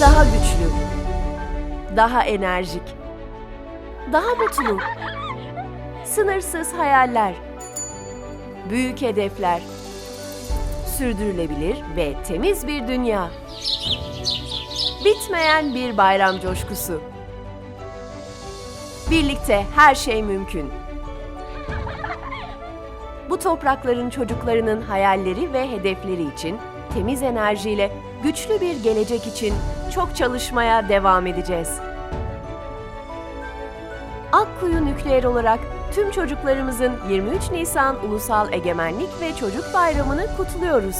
Daha güçlü. Daha enerjik. Daha mutlu. Sınırsız hayaller. Büyük hedefler. Sürdürülebilir ve temiz bir dünya. Bitmeyen bir bayram coşkusu. Birlikte her şey mümkün. Bu toprakların çocuklarının hayalleri ve hedefleri için temiz enerjiyle güçlü bir gelecek için çok çalışmaya devam edeceğiz. Akkuyu Nükleer olarak tüm çocuklarımızın 23 Nisan Ulusal Egemenlik ve Çocuk Bayramı'nı kutluyoruz.